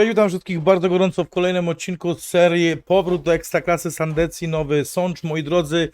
Cześć, witam wszystkich bardzo gorąco w kolejnym odcinku z serii Powrót do Ekstraklasy Sandecji, nowy sącz, moi drodzy.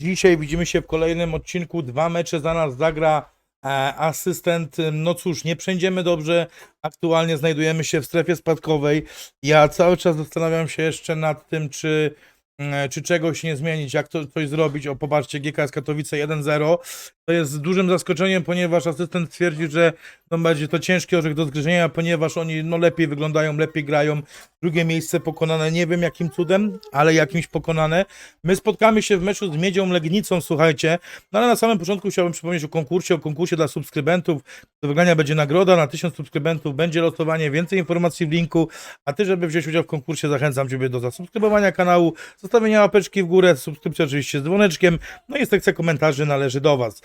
Dzisiaj widzimy się w kolejnym odcinku. Dwa mecze za nas zagra e, asystent. No cóż, nie przejdziemy dobrze. Aktualnie znajdujemy się w strefie spadkowej. Ja cały czas zastanawiam się jeszcze nad tym, czy, mm, czy czegoś nie zmienić, jak to coś zrobić. O, popatrzcie, GKS Katowice 1-0. To jest dużym zaskoczeniem, ponieważ asystent twierdzi, że no, będzie to ciężki orzech do zgryzienia, ponieważ oni no, lepiej wyglądają, lepiej grają. Drugie miejsce pokonane, nie wiem jakim cudem, ale jakimś pokonane. My spotkamy się w meczu z Miedzią Legnicą, słuchajcie. No ale na samym początku chciałbym przypomnieć o konkursie, o konkursie dla subskrybentów. Do wygrania będzie nagroda na 1000 subskrybentów, będzie losowanie, więcej informacji w linku. A ty, żeby wziąć udział w konkursie, zachęcam ciebie do zasubskrybowania kanału, zostawienia łapeczki w górę, subskrypcja oczywiście z dzwoneczkiem, no i sekcja komentarzy należy do was.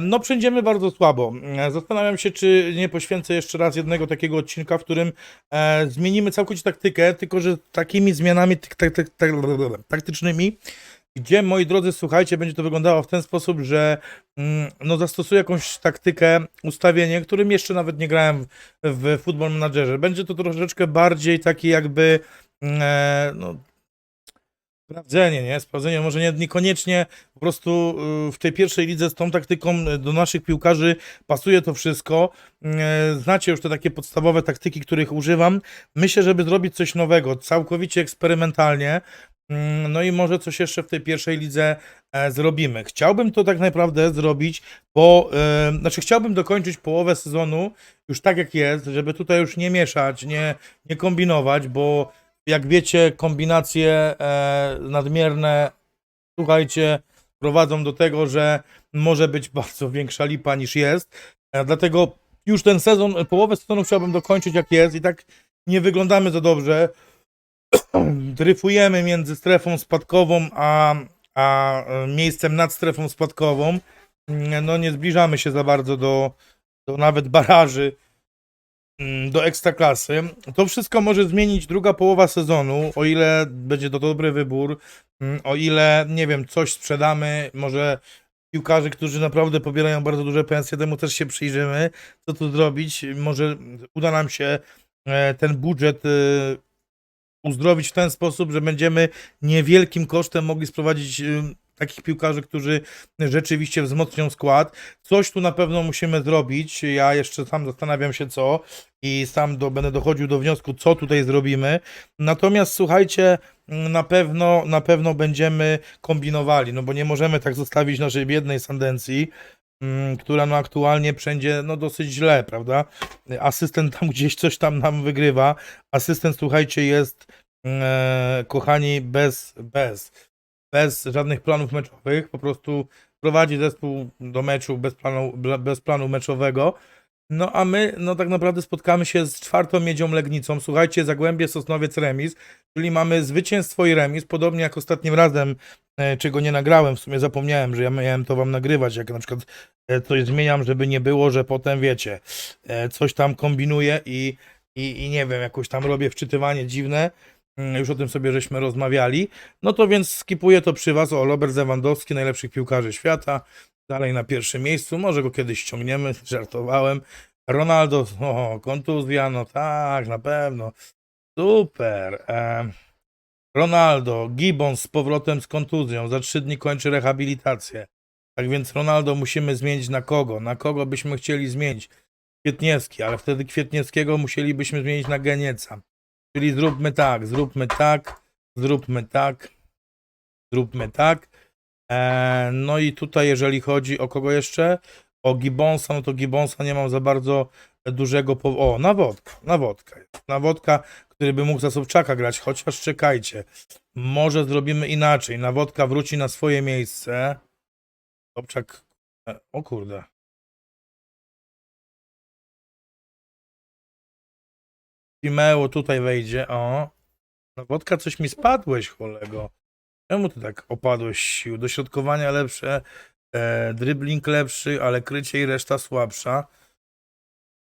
No, przejdziemy bardzo słabo. E, Zastanawiam się, czy nie poświęcę jeszcze raz jednego takiego odcinka, w którym e, zmienimy całkowicie taktykę, tylko że takimi zmianami tak, tak, tak, taktycznymi, gdzie, moi drodzy, słuchajcie, będzie to wyglądało w ten sposób, że mm, no, zastosuję jakąś taktykę, ustawienie, którym jeszcze nawet nie grałem w, w Football Managerze. Będzie to troszeczkę bardziej taki jakby mm, e, no, Sprawdzenie, nie? Sprawdzenie może nie, niekoniecznie po prostu y, w tej pierwszej lidze z tą taktyką y, do naszych piłkarzy pasuje to wszystko. Y, Znacie już te takie podstawowe taktyki, których używam. Myślę, żeby zrobić coś nowego, całkowicie eksperymentalnie. Mm, No i może coś jeszcze w tej pierwszej lidze e, zrobimy. Chciałbym to tak naprawdę zrobić, bo e, znaczy chciałbym dokończyć połowę sezonu już tak jak jest, żeby tutaj już nie mieszać, nie, nie kombinować, bo jak wiecie, kombinacje e, nadmierne, słuchajcie, prowadzą do tego, że może być bardzo większa lipa niż jest. E, dlatego już ten sezon, połowę sezonu chciałbym dokończyć jak jest i tak nie wyglądamy za dobrze. Dryfujemy między strefą spadkową a, a e, miejscem nad strefą spadkową. Mm, No nie zbliżamy się za bardzo do, do nawet baraży do ekstraklasy. To wszystko może zmienić druga połowa sezonu, o ile będzie to dobry wybór, mm, o ile, nie wiem, coś sprzedamy, może piłkarzy, którzy naprawdę pobierają bardzo duże pensje, temu też się przyjrzymy, co tu zrobić. Może uda nam się e, ten budżet e, uzdrowić w ten sposób, że będziemy niewielkim kosztem mogli sprowadzić e, takich piłkarzy, którzy rzeczywiście wzmocnią skład. Coś tu na pewno musimy zrobić. Ja jeszcze sam zastanawiam się co i sam do, będę dochodził do wniosku, co tutaj zrobimy. Natomiast słuchajcie, mm, na pewno, na pewno będziemy kombinowali, no bo nie możemy tak zostawić naszej biednej Sandencji, mm, która no aktualnie wszędzie no dosyć źle, prawda? Asystent tam gdzieś coś tam nam wygrywa. Asystent, słuchajcie, jest, e, kochani, bez, bez, bez żadnych planów meczowych, po prostu prowadzi zespół do meczu bez planu, bez planu meczowego. No a my, no tak naprawdę spotkamy się z czwartą miedzią Legnicą. Słuchajcie, Zagłębie, Sosnowiec, remis, czyli mamy zwycięstwo i remis, podobnie jak ostatnim razem, e, czego nie nagrałem, w sumie zapomniałem, że ja miałem to wam nagrywać, jak na przykład e, coś zmieniam, żeby nie było, że potem wiecie, e, coś tam kombinuję i, i, i nie wiem, jakoś tam robię wczytywanie dziwne. Mm, Już o tym sobie żeśmy rozmawiali. No to więc skipuję to przy was. O, Robert Lewandowski, najlepszych piłkarzy świata. Dalej na pierwszym miejscu. Może go kiedyś ściągniemy, żartowałem. Ronaldo, o, kontuzja, no tak, na pewno. Super. Ronaldo, Gibbons z powrotem z kontuzją. Za trzy dni kończy rehabilitację. Tak więc Ronaldo musimy zmienić na kogo? Na kogo byśmy chcieli zmienić? Kwietniewski, ale wtedy Kwietniewskiego musielibyśmy zmienić na Genieca. Czyli zróbmy tak, zróbmy tak, zróbmy tak, zróbmy tak. E, no i tutaj, jeżeli chodzi o kogo jeszcze? O Gibbonsa, no to Gibbonsa nie mam za bardzo dużego. Po... O, nawodka, nawodka. Nawodka, który by mógł za Sobczaka grać, chociaż czekajcie. Może zrobimy inaczej. Nawodka wróci na swoje miejsce. Sobczak. e, O kurde. Simeo tutaj wejdzie, o. No wodka, coś mi spadłeś, kolego. Czemu ty tak opadłeś sił? Dośrodkowania lepsze, e, dribbling lepszy, ale krycie i reszta słabsza.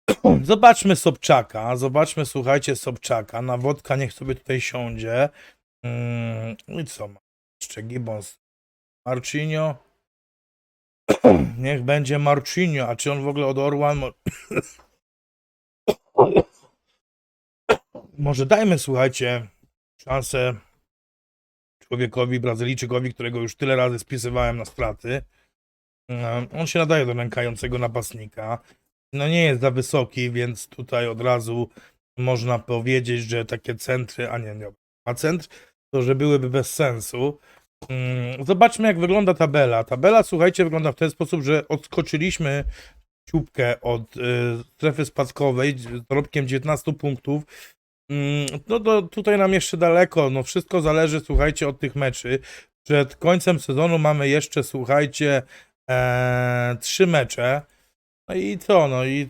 Zobaczmy Sobczaka, zobaczmy, słuchajcie, Sobczaka. Na wodka niech sobie tutaj siądzie. Mm, I co ma? Jeszcze Gibbons. Marcinio. Niech będzie Marcinio. A czy on w ogóle od Orwan? mo- może dajmy, słuchajcie, szansę człowiekowi, Brazylijczykowi, którego już tyle razy spisywałem na straty. On się nadaje do nękającego napastnika. No nie jest za wysoki, więc tutaj od razu można powiedzieć, że takie centry, a nie, nie, a centr, to że byłyby bez sensu. Mm, Zobaczmy, jak wygląda tabela. Tabela, słuchajcie, wygląda w ten sposób, że odskoczyliśmy ciupkę od y, strefy spadkowej z dorobkiem 19 punktów. Mm, No to tutaj nam jeszcze daleko. No wszystko zależy, słuchajcie, od tych meczy. Przed końcem sezonu mamy jeszcze, słuchajcie, e, trzy mecze. No i co? No i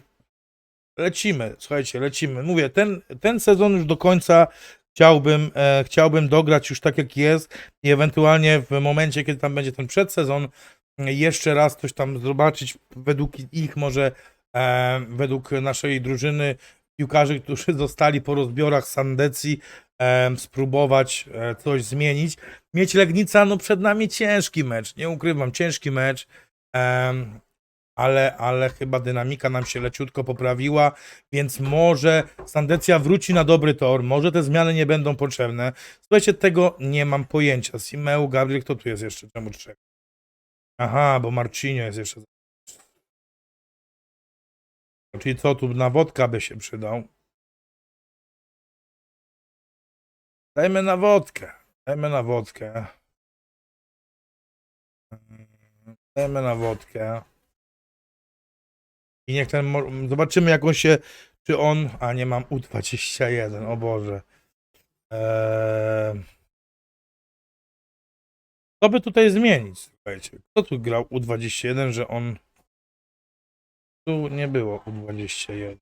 lecimy, słuchajcie, lecimy. Mówię, ten, ten sezon już do końca chciałbym, e, chciałbym dograć już tak jak jest i ewentualnie w momencie, kiedy tam będzie ten przedsezon, jeszcze raz coś tam zobaczyć według ich może, e, według naszej drużyny piłkarzy, którzy zostali po rozbiorach Sandecji, spróbować e, coś zmienić. Mieć Legnica, no przed nami ciężki mecz, nie ukrywam, ciężki mecz. Ale, ale chyba dynamika nam się leciutko poprawiła, więc może Sandecja wróci na dobry tor, może te zmiany nie będą potrzebne. Słuchajcie, tego nie mam pojęcia. Simeu, Gabriel, kto tu jest jeszcze? Czemu trzech? Aha, bo Marcinio jest jeszcze. Czyli co, tu na wodka by się przydał? Dajmy na wodkę. Dajmy na wodkę. Dajmy na wodkę. I niech ten. Zobaczymy, jak on się. Czy on. A nie mam U21, o Boże. Eee... Co by tutaj zmienić? Słuchajcie, kto tu grał U21, że on. Tu nie było U21.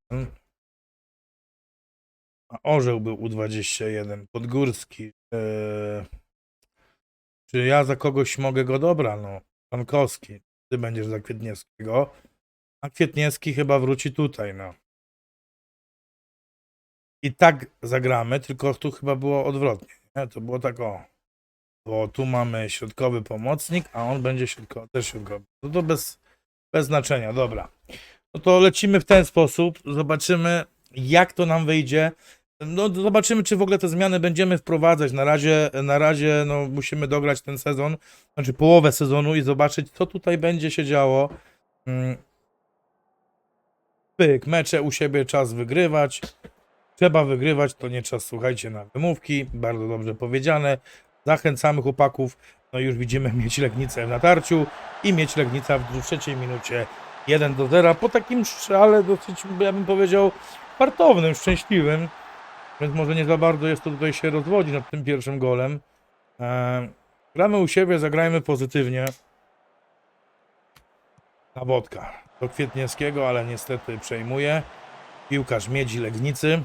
A Orzeł był U21. Podgórski. Eee... Czy ja za kogoś mogę go dobra? No. Pankowski. Ty będziesz za Kwietniewskiego. A Kwietniewski chyba wróci tutaj, no. I tak zagramy, tylko tu chyba było odwrotnie. Nie? To było tak o. Bo tu mamy środkowy pomocnik, a on będzie środkowy, też środkowy. No to bez, bez znaczenia, dobra. No to lecimy w ten sposób, zobaczymy jak to nam wyjdzie. No zobaczymy, czy w ogóle te zmiany będziemy wprowadzać. Na razie, na razie no, musimy dograć ten sezon, znaczy połowę sezonu i zobaczyć, co tutaj będzie się działo. Mm, pyk, mecze u siebie czas wygrywać. Trzeba wygrywać, to nie czas, słuchajcie, na wymówki. Bardzo dobrze powiedziane. Zachęcamy chłopaków. No już widzimy mieć Legnicę w natarciu i mieć Legnica w trzeciej minucie 1 do 0 po takim strzale dosyć, ja bym powiedział, fartownym, szczęśliwym. Więc może nie za bardzo jest to tutaj się rozwodzi nad tym pierwszym golem. Eee, gramy u siebie, zagrajmy pozytywnie. Na wodka do Kwietniewskiego, ale niestety przejmuje. Piłkarz Miedzi Legnicy.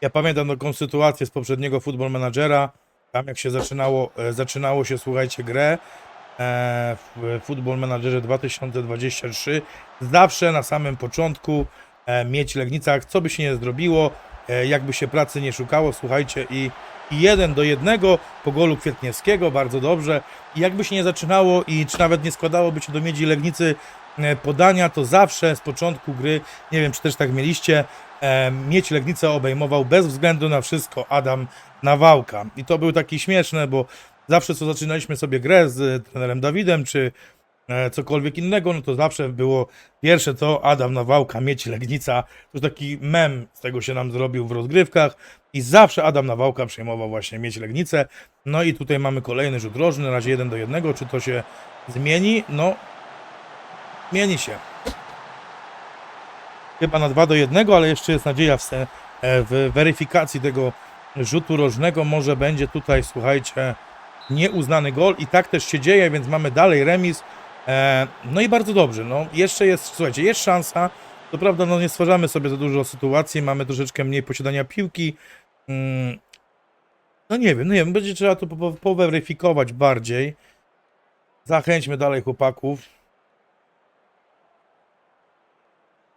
Ja pamiętam taką sytuację z poprzedniego Football Managera. Tam jak się zaczynało, e, zaczynało się, słuchajcie, grę e, w Football Managerze 2023. Zawsze na samym początku e, mieć Legnica, co by się nie zrobiło, e, jakby się pracy nie szukało, słuchajcie, i, i jeden do jednego po golu Kwietniewskiego, bardzo dobrze. I jakby się nie zaczynało i czy nawet nie składałoby się do Miedzi Legnicy e, podania, to zawsze z początku gry, nie wiem czy też tak mieliście, e, Mieć Legnicę obejmował bez względu na wszystko Adam Nawałka. I to był taki śmieszne, bo zawsze co zaczynaliśmy sobie grę z e, trenerem Dawidem, czy e, cokolwiek innego, no to zawsze było pierwsze to Adam Nawałka, Mieć Legnica. To taki mem z tego się nam zrobił w rozgrywkach i zawsze Adam Nawałka przejmował właśnie Mieć Legnicę. No i tutaj mamy kolejny rzut rożny, na razie 1 do 1. Czy to się zmieni? No, zmieni się. Chyba na 2 do 1, ale jeszcze jest nadzieja w, e, w weryfikacji tego rzutu rożnego. Może będzie tutaj, słuchajcie, nieuznany gol i tak też się dzieje, więc mamy dalej remis. E, No i bardzo dobrze. No, jeszcze jest, słuchajcie, jest szansa. To prawda, no nie stwarzamy sobie za dużo sytuacji, mamy troszeczkę mniej posiadania piłki. Mm, No nie wiem, no nie wiem, będzie trzeba to po- poweryfikować bardziej. Zachęćmy dalej chłopaków.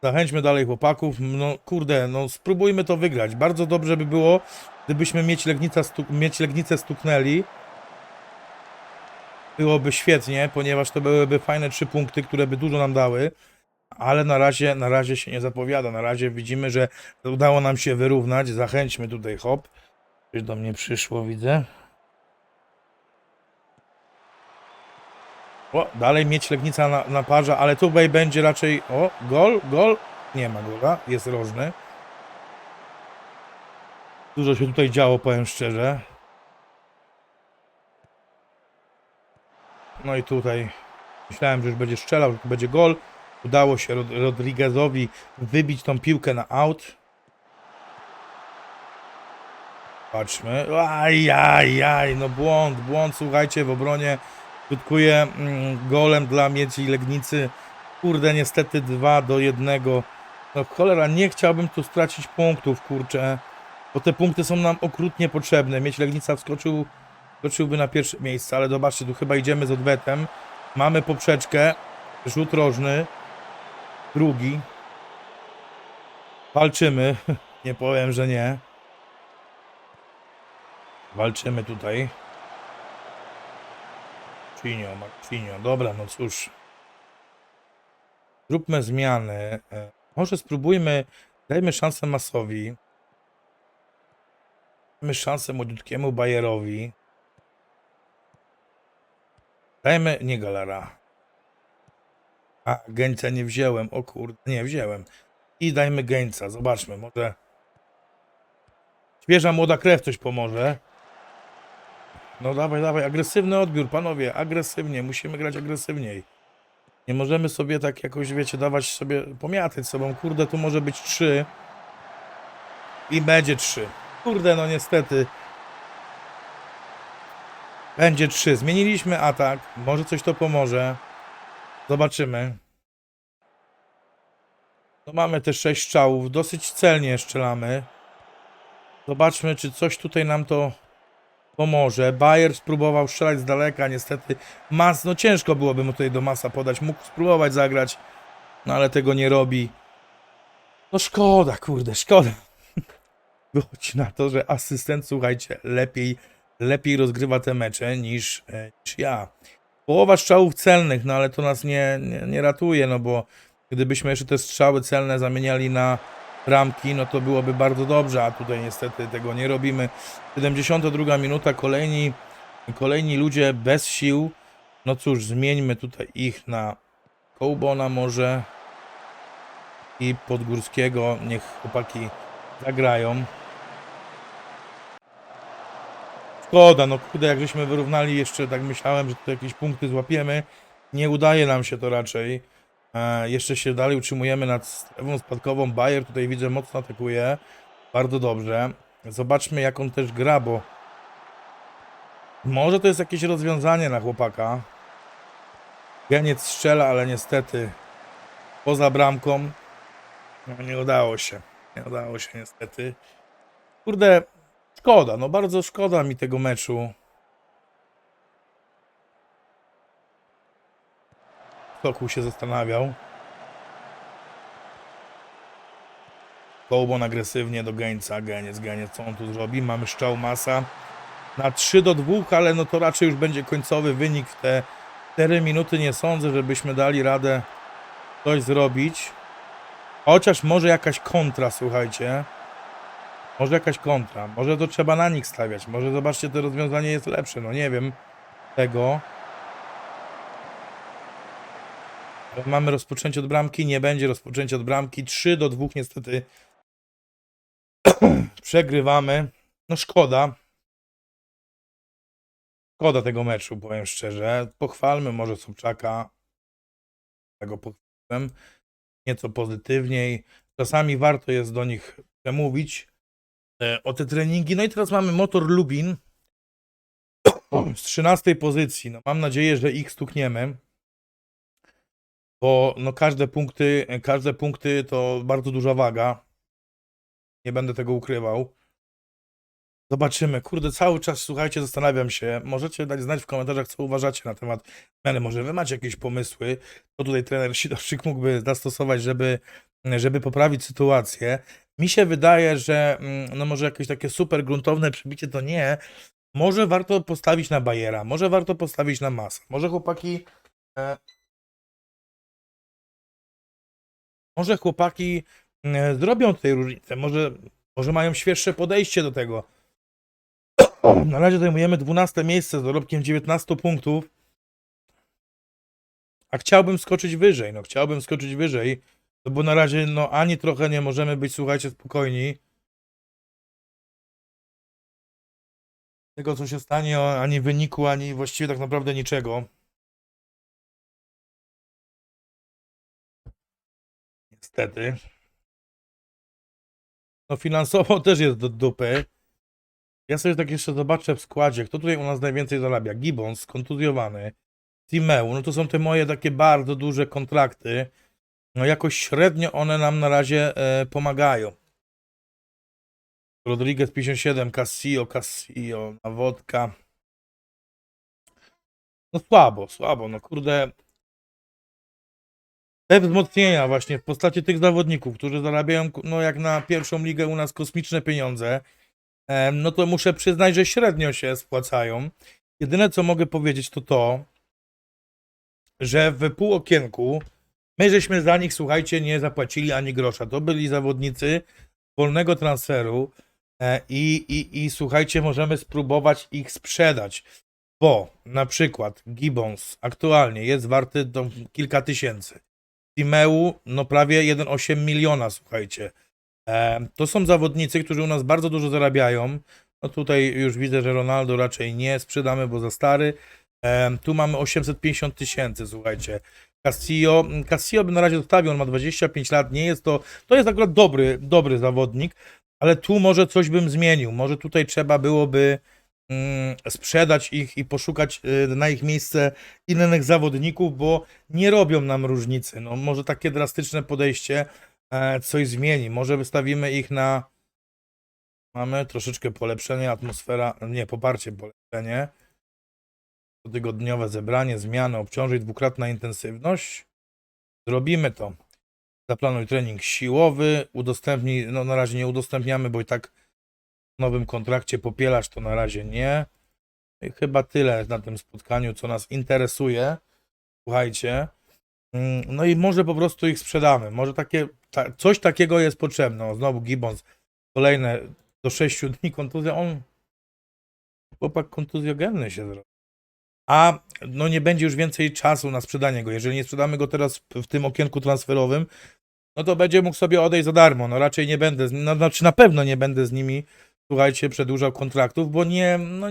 Zachęćmy dalej chłopaków. No kurde, no spróbujmy to wygrać. Bardzo dobrze by było, gdybyśmy mieć, Legnica mieć Legnicę stuknęli. Byłoby świetnie, ponieważ to byłyby fajne trzy punkty, które by dużo nam dały. ale na razie, na razie się nie zapowiada. Na razie widzimy, że udało nam się wyrównać. Zachęćmy tutaj hop. Coś do mnie przyszło, widzę. O, dalej mieć Legnica na, na parze, ale tutaj będzie raczej. O, gol, gol. Nie ma gola, jest rożny. Dużo się tutaj działo, powiem szczerze. No i tutaj myślałem, że już będzie strzelał, że będzie gol. Udało się Rod Rodriguezowi wybić tą piłkę na out. Patrzmy. Aj, aj, aj, no błąd, błąd, słuchajcie, w obronie skutkuje mm, golem dla Miedzi Legnicy. Kurde, niestety 2 do 1. No cholera, nie chciałbym tu stracić punktów, kurczę, bo te punkty są nam okrutnie potrzebne. Mieć Legnica wskoczył, wskoczyłby na pierwsze miejsce, ale zobaczcie, tu chyba idziemy z odwetem. Mamy poprzeczkę, rzut rożny, drugi. Walczymy, nie powiem, że nie. Walczymy tutaj. Marcinio, Marcinio. Dobra, no cóż. Zróbmy zmiany. E, Może spróbujmy, dajmy szansę Masowi. Dajmy szansę młodziutkiemu Bayerowi. Dajmy, nie Galara. A, Geńca nie wziąłem, o kurde, nie wziąłem. I dajmy Geńca, zobaczmy, może... Świeża młoda krew coś pomoże. No dawaj, dawaj, agresywny odbiór, panowie, agresywnie, musimy grać agresywniej. Nie możemy sobie tak jakoś, wiecie, dawać sobie, pomiatać sobą, kurde, tu może być 3 i będzie 3. Kurde, no niestety. Będzie 3. Zmieniliśmy atak, może coś to pomoże. Zobaczymy. No mamy te 6 strzałów, dosyć celnie strzelamy. Zobaczmy, czy coś tutaj nam to pomoże. Bayer spróbował strzelać z daleka, niestety Mas, no ciężko byłoby mu tutaj do Masa podać, mógł spróbować zagrać, no ale tego nie robi. No szkoda, kurde, szkoda. Wychodzi na to, że asystent, słuchajcie, lepiej, lepiej rozgrywa te mecze niż, e, niż ja. Połowa strzałów celnych, no ale to nas nie, nie, nie ratuje, no bo gdybyśmy jeszcze te strzały celne zamieniali na bramki, no to byłoby bardzo dobrze, a tutaj niestety tego nie robimy. 72 minuta, kolejni, kolejni ludzie bez sił. No cóż, zmieńmy tutaj ich na Kołbona może i Podgórskiego. Niech chłopaki zagrają. Szkoda, no kurde, jak żeśmy wyrównali jeszcze, tak myślałem, że tu jakieś punkty złapiemy. Nie udaje nam się to raczej. E, jeszcze się dalej utrzymujemy nad strefą spadkową. Bayer tutaj widzę mocno atakuje. Bardzo dobrze. Zobaczmy jak on też gra, bo może to jest jakieś rozwiązanie na chłopaka. Geniec strzela, ale niestety poza bramką no, nie udało się. Nie udało się niestety. Kurde, szkoda, no bardzo szkoda mi tego meczu. Sokół się zastanawiał. Kołbon agresywnie do Geńca. Geniec, Geniec, co on tu zrobi? Mamy szczał masa na 3 do 2, ale no to raczej już będzie końcowy wynik w te 4 minuty. Nie sądzę, żebyśmy dali radę coś zrobić. Chociaż może jakaś kontra, słuchajcie. Może jakaś kontra. Może to trzeba na nich stawiać. Może zobaczcie, to rozwiązanie jest lepsze. No nie wiem tego. Mamy rozpoczęcie od bramki, nie będzie rozpoczęcia od bramki. 3 do 2 niestety przegrywamy. No szkoda. Szkoda tego meczu, powiem szczerze. Pochwalmy może Sobczaka. Tego pochwaliłem. Nieco pozytywniej. Czasami warto jest do nich przemówić e, o te treningi. No i teraz mamy Motor Lubin z 13 pozycji. No mam nadzieję, że ich stukniemy bo no każde punkty, każde punkty to bardzo duża waga. Nie będę tego ukrywał. Zobaczymy. Kurde, cały czas słuchajcie, zastanawiam się. Możecie dać znać w komentarzach, co uważacie na temat zmiany. Może wy macie jakieś pomysły, co tutaj trener Sidorczyk mógłby zastosować, żeby, żeby poprawić sytuację. Mi się wydaje, że mm, no może jakieś takie super gruntowne przybicie to nie. Może warto postawić na Bayera, może warto postawić na Masa. Może chłopaki e, może chłopaki e, zrobią tej różnicę, może, może mają świeższe podejście do tego. Na razie zajmujemy 12 miejsce z dorobkiem 19 punktów. A chciałbym skoczyć wyżej, no chciałbym skoczyć wyżej, no bo na razie no ani trochę nie możemy być, słuchajcie, spokojni. Tego co się stanie, ani wyniku, ani właściwie tak naprawdę niczego. Niestety. No finansowo też jest do dupy. Ja sobie tak jeszcze zobaczę w składzie, kto tutaj u nas najwięcej zarabia. Gibbons, skontuzjowany. Timeu, no to są te moje takie bardzo duże kontrakty. No jakoś średnio one nam na razie e, pomagają. Rodriguez 57, Casio, Casio, Nawodka. No słabo, słabo, no kurde. Te wzmocnienia właśnie w postaci tych zawodników, którzy zarabiają no jak na pierwszą ligę u nas kosmiczne pieniądze, no to muszę przyznać, że średnio się spłacają. Jedyne co mogę powiedzieć to to, że w pół okienku my żeśmy za nich, słuchajcie, nie zapłacili ani grosza. To byli zawodnicy wolnego transferu e, i, i, i słuchajcie, możemy spróbować ich sprzedać, bo na przykład Gibbons aktualnie jest warty kilka tysięcy. Timeu, no prawie 1,8 miliona, słuchajcie. E, to są zawodnicy, którzy u nas bardzo dużo zarabiają. No tutaj już widzę, że Ronaldo raczej nie sprzedamy, bo za stary. E, tu mamy 850 tysięcy, słuchajcie. Casio, Casio by na razie zostawił, on ma 25 lat, nie jest to, to jest akurat dobry, dobry zawodnik, ale tu może coś bym zmienił, może tutaj trzeba byłoby sprzedać ich i poszukać y, na ich miejsce innych zawodników, bo nie robią nam różnicy, no może takie drastyczne podejście e, coś zmieni, może wystawimy ich na mamy troszeczkę polepszenie, atmosfera, nie, poparcie, polepszenie, tygodniowe zebranie, zmiany, obciążeń, dwukrotna intensywność. Zrobimy to. Zaplanuj trening siłowy, udostępnij, no na razie nie udostępniamy, bo i tak nowym kontrakcie popielasz to na razie nie. I chyba tyle na tym spotkaniu, co nas interesuje. Słuchajcie. Mm, No i może po prostu ich sprzedamy. Może takie, ta, coś takiego jest potrzebne. O, znowu Gibbons, kolejne do 6 dni kontuzja. On, chłopak kontuzjogenny się zrobił a no nie będzie już więcej czasu na sprzedanie go. Jeżeli nie sprzedamy go teraz w, tym okienku transferowym, no to będzie mógł sobie odejść za darmo. No raczej nie będę, z, no, znaczy na pewno nie będę z nimi, słuchajcie, przedłużał kontraktów, bo nie, no,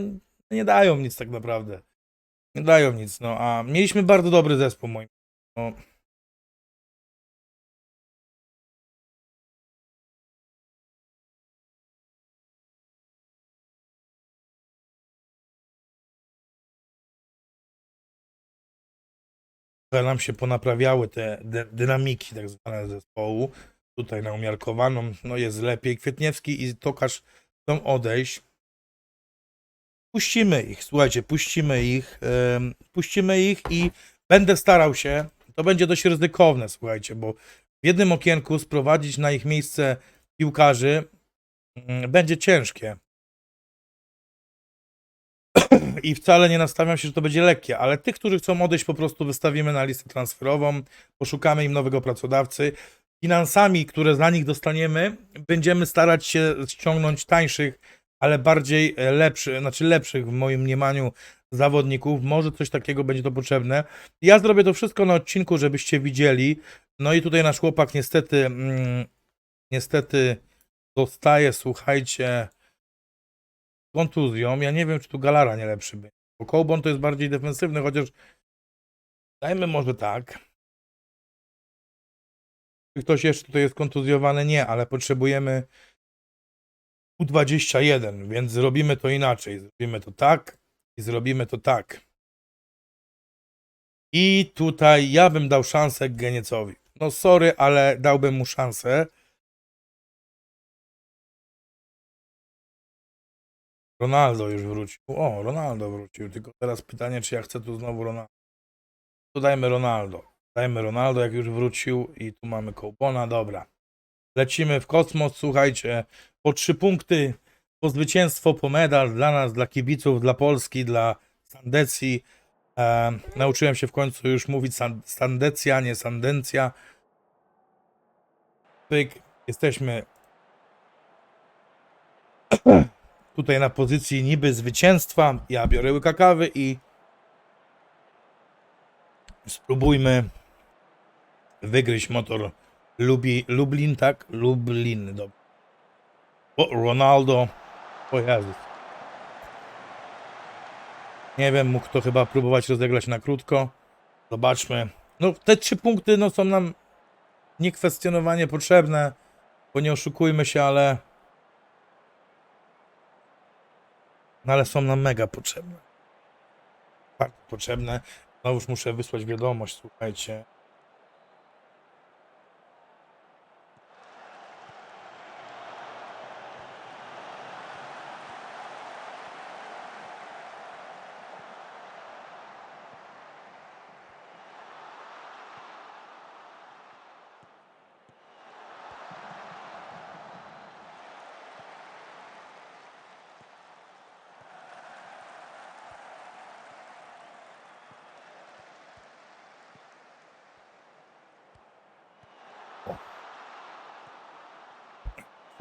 nie dają nic tak naprawdę. Nie dają nic, no a mieliśmy bardzo dobry zespół moim. No. Nam się ponaprawiały te dy- dynamiki tak zwane zespołu. Tutaj na umiarkowaną, no jest lepiej. Kwietniewski i Tokarz chcą odejść. Puścimy ich, słuchajcie, puścimy ich, em, puścimy ich i będę starał się, to będzie dość ryzykowne, słuchajcie, bo w jednym okienku sprowadzić na ich miejsce piłkarzy mm, będzie ciężkie. I wcale nie nastawiam się, że to będzie lekkie, ale tych, którzy chcą odejść, po prostu wystawimy na listę transferową, poszukamy im nowego pracodawcy. Finansami, które za nich dostaniemy, będziemy starać się ściągnąć tańszych, ale bardziej e, lepszych, znaczy lepszych w moim mniemaniu zawodników. Może coś takiego będzie to potrzebne. Ja zrobię to wszystko na odcinku, żebyście widzieli. No i tutaj nasz chłopak niestety, mm, niestety dostaje, słuchajcie, kontuzją. Ja nie wiem, czy tu Galara nie lepszy będzie. Bo Cołbon to jest bardziej defensywny, chociaż dajmy może tak. Czy ktoś jeszcze tutaj jest kontuzjowany? Nie, ale potrzebujemy U21, więc zrobimy to inaczej. Zrobimy to tak i zrobimy to tak. I tutaj ja bym dał szansę Geniecowi. No sorry, ale dałbym mu szansę. Ronaldo już wrócił. O, Ronaldo wrócił. Tylko teraz pytanie, czy ja chcę tu znowu Ronaldo. To dajmy Ronaldo. Dajmy Ronaldo, jak już wrócił. I tu mamy Kołbona. Dobra. Lecimy w kosmos. Słuchajcie, po trzy punkty, po zwycięstwo, po medal dla nas, dla kibiców, dla Polski, dla Sandecji. E, nauczyłem się w końcu już mówić san, Sandecja, nie Sandencja. Pyk, jesteśmy tutaj na pozycji niby zwycięstwa. Ja biorę łyka kawy i spróbujmy wygryźć motor Lubi, Lublin, tak? Lublin, dobra. O, Ronaldo. O Jezus. Nie wiem, mógł to chyba próbować rozegrać na krótko. Zobaczmy. No, te trzy punkty no, są nam niekwestionowanie potrzebne, bo nie oszukujmy się, ale no, ale są nam mega potrzebne. Bardzo potrzebne. Znowuż muszę wysłać wiadomość, słuchajcie.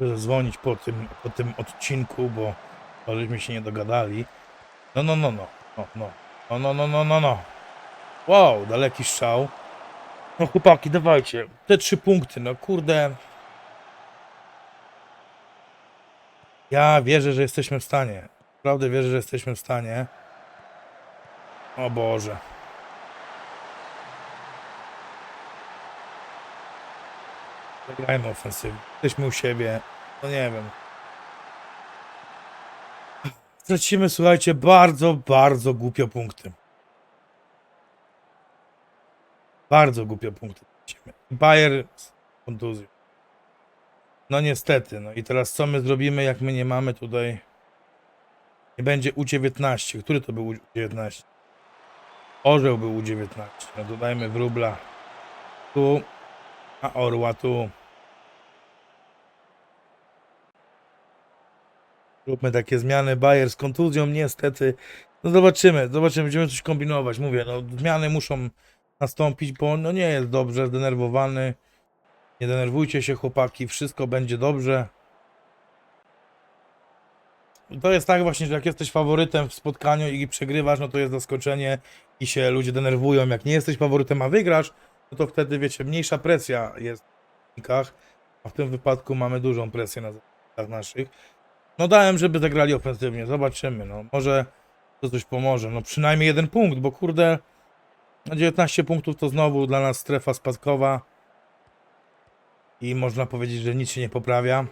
Chcę zadzwonić po tym, po tym odcinku, bo bo żeśmy się nie dogadali. No, no, no, no, no, no, no, no, no, no, no, no. Wow, daleki strzał. No chłopaki, dawajcie. Te trzy punkty, no kurde. Ja wierzę, że jesteśmy w stanie. Naprawdę wierzę, że jesteśmy w stanie. O Boże. Zagrajmy ofensywnie. Jesteśmy u siebie. No nie wiem. Stracimy, słuchajcie, bardzo, bardzo głupio punkty. Bardzo głupio punkty. Bayer z kontuzją. No niestety, no i teraz co my zrobimy, jak my nie mamy tutaj... Nie będzie U19. Który to był U19? Orzeł był U19. No dodajmy wróbla. Tu. A orła tu. Róbmy takie zmiany. Bayer z kontuzją, niestety. No zobaczymy, zobaczymy, będziemy coś kombinować. Mówię, no zmiany muszą nastąpić, bo no nie jest dobrze, zdenerwowany. Nie denerwujcie się chłopaki, wszystko będzie dobrze. To jest tak właśnie, że jak jesteś faworytem w spotkaniu i przegrywasz, no to jest zaskoczenie i się ludzie denerwują. Jak nie jesteś faworytem, a wygrasz, no to wtedy wiecie, mniejsza presja jest w a w tym wypadku mamy dużą presję na zawodnikach naszych. No dałem, żeby zagrali ofensywnie, zobaczymy, no może to coś pomoże, no przynajmniej jeden punkt, bo kurde, na 19 punktów to znowu dla nas strefa spadkowa i można powiedzieć, że nic się nie poprawia.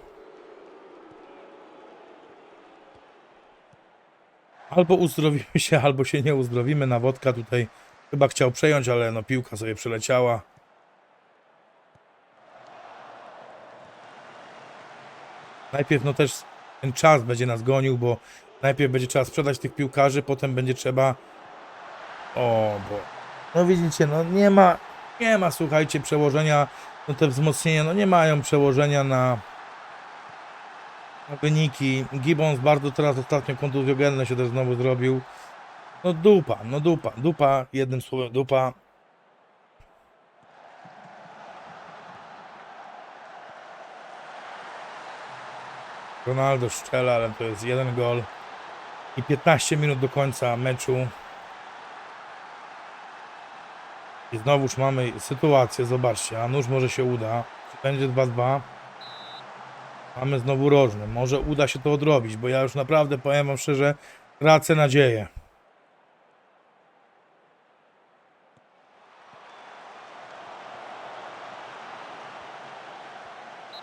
Albo uzdrowimy się, albo się nie uzdrowimy. Nawodka tutaj chyba chciał przejąć, ale no piłka sobie przeleciała. Najpierw no też ten czas będzie nas gonił, bo najpierw będzie trzeba sprzedać tych piłkarzy, potem będzie trzeba... O, bo... No widzicie, no nie ma, nie ma, słuchajcie, przełożenia, no te wzmocnienia, no nie mają przełożenia na, na wyniki. Gibbons bardzo teraz ostatnio kontuzjogenny się też znowu zrobił. No dupa, no dupa, dupa, jednym słowem dupa. Ronaldo strzela, ale to jest jeden gol. I 15 minut do końca meczu. I znowuż mamy sytuację, zobaczcie, a nuż może się uda. Będzie 2-2? Mamy znowu rożny. Może uda się to odrobić, bo ja już naprawdę powiem wam szczerze, tracę nadzieję.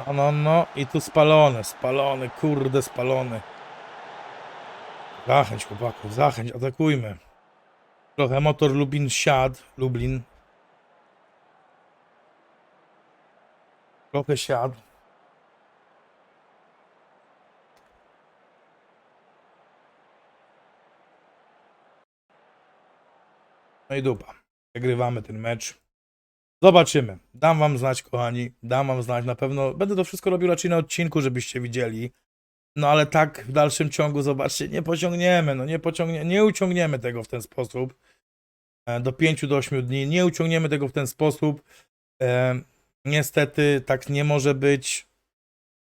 No, no, no i tu spalony, spalony, kurde, spalony. Zachęć chłopaków, zachęć, atakujmy. Trochę motor Lublin siadł, Lublin. Trochę siadł. No i dupa. Przegrywamy ten mecz. Zobaczymy. Dam wam znać, kochani. Dam wam znać na pewno. Będę to wszystko robił raczej na odcinku, żebyście widzieli. No ale tak w dalszym ciągu, zobaczcie, nie pociągniemy, no nie pociągnie, nie uciągniemy tego w ten sposób. E, Do 5 do 8 dni. Nie uciągniemy tego w ten sposób. E, Niestety tak nie może być,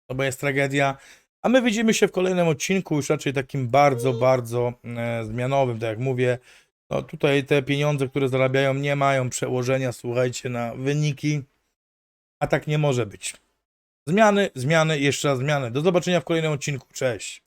no bo jest tragedia. A my widzimy się w kolejnym odcinku, już raczej takim bardzo, bardzo e, zmianowym, tak jak mówię. No tutaj te pieniądze, które zarabiają, nie mają przełożenia, słuchajcie, na wyniki. A tak nie może być. Zmiany, zmiany, jeszcze raz zmiany. Do zobaczenia w kolejnym odcinku. Cześć.